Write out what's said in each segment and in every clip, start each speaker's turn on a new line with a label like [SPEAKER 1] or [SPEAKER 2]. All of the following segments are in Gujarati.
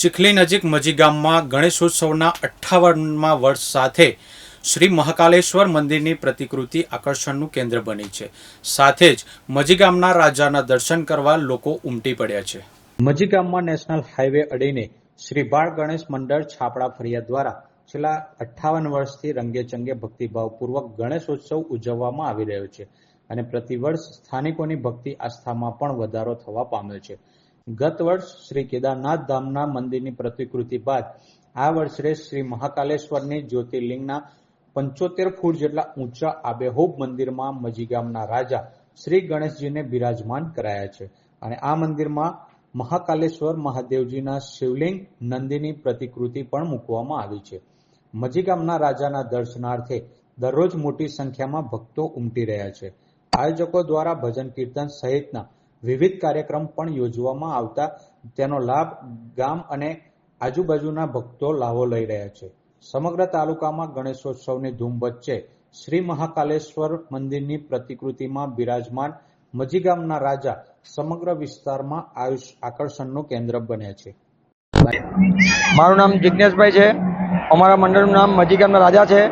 [SPEAKER 1] ચીખલી નજીક મજી ગામમાં ગણેશોત્સવના અઠ્ઠાવનમાં વર્ષ સાથે શ્રી મહાકાલેશ્વર મંદિરની પ્રતિકૃતિ આકર્ષણનું કેન્દ્ર બની છે. સાથે જ મજી ગામના રાજાના દર્શન કરવા લોકો ઉમટી પડ્યા છે. મજી ગામમાં નેશનલ હાઈવે અડીને શ્રી બાળ ગણેશ મંડળ છાપડા ફરિયાદ દ્વારા છેલ્લા અઠ્ઠાવન વર્ષથી રંગેચંગે ભક્તિભાવપૂર્વક ગણેશોત્સવ ઉજવવામાં આવી રહ્યો છે અને પ્રતિવર્ષ સ્થાનિકોની ભક્તિ આસ્થામાં પણ વધારો થવા પામ્યો છે. ગત વર્ષ શ્રી કેદારનાથ ધામના મંદિરની પ્રતિકૃતિ બાદ આ વર્ષે શ્રી મહાકાલેશ્વરની જ્યોતિર્લિંગના પંચોતેર ફૂટ જેટલા ઊંચા આબેહૂબ મંદિરમાં મજી ગામના રાજા શ્રી ગણેશજીને બિરાજમાન કરાયા છે. અને આ મંદિરમાં મહાકાલેશ્વર મહાદેવજીના શિવલિંગ નંદીની પ્રતિકૃતિ પણ મૂકવામાં આવી છે. મજી ગામના રાજાના દર્શનાર્થે દરરોજ મોટી સંખ્યામાં ભક્તો ઉમટી રહ્યા છે. આયોજકો દ્વારા ભજન કીર્તન સહિતના વિવિધ કાર્યક્રમ પણ યોજવામાં આવતા તેનો લાભ ગામ અને આજુબાજુના ભક્તો લાવો લઈ રહ્યા છે. સમગ્ર તાલુકામાં ગણેશોત્સવની ધૂમ વચ્ચે શ્રી મહાકાલેશ્વર મંદિરની પ્રતિકૃતિમાં બિરાજમાન મજીગામના રાજા સમગ્ર વિસ્તારમાં આયુષ આકર્ષણનું કેન્દ્ર બન્યા છે.
[SPEAKER 2] મારું નામ જિજ્ઞેશભાઈ છે. અમારા મંડળનું નામ મજીગામના રાજા છે.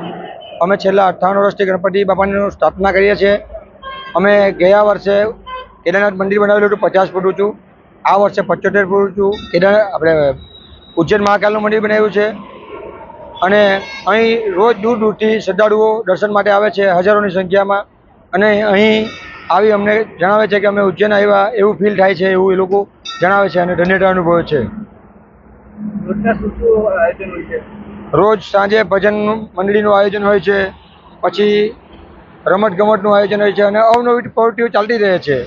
[SPEAKER 2] અમે છેલ્લા અઠ્ઠાવન વર્ષથી ગણપતિ બાપાની સ્થાપના કરીએ છીએ. અમે ગયા વર્ષે કેદારનાથ મંદિર બનાવેલું હતું પચાસ ફૂટ ઊંચું. આ વર્ષે પંચોતેર ફૂટ ઊંચું. કેદાર આપણે ઉજ્જૈન મહાકાલનું મંદિર બનાવ્યું છે. અને અહીં રોજ દૂર દૂરથી શ્રદ્ધાળુઓ દર્શન માટે આવે છે હજારોની સંખ્યામાં. અને અહીં આવી અમને જણાવે છે કે અમે ઉજ્જૈન આવ્યા એવું ફીલ થાય છે એવું એ લોકો જણાવે છે અને ધન્યતા અનુભવે
[SPEAKER 3] છે.
[SPEAKER 2] રોજ સાંજે ભજન મંડળીનું આયોજન હોય છે પછી રમત ગમતનું આયોજન હોય છે અને અવનવી પ્રવૃત્તિઓ ચાલતી રહે છે.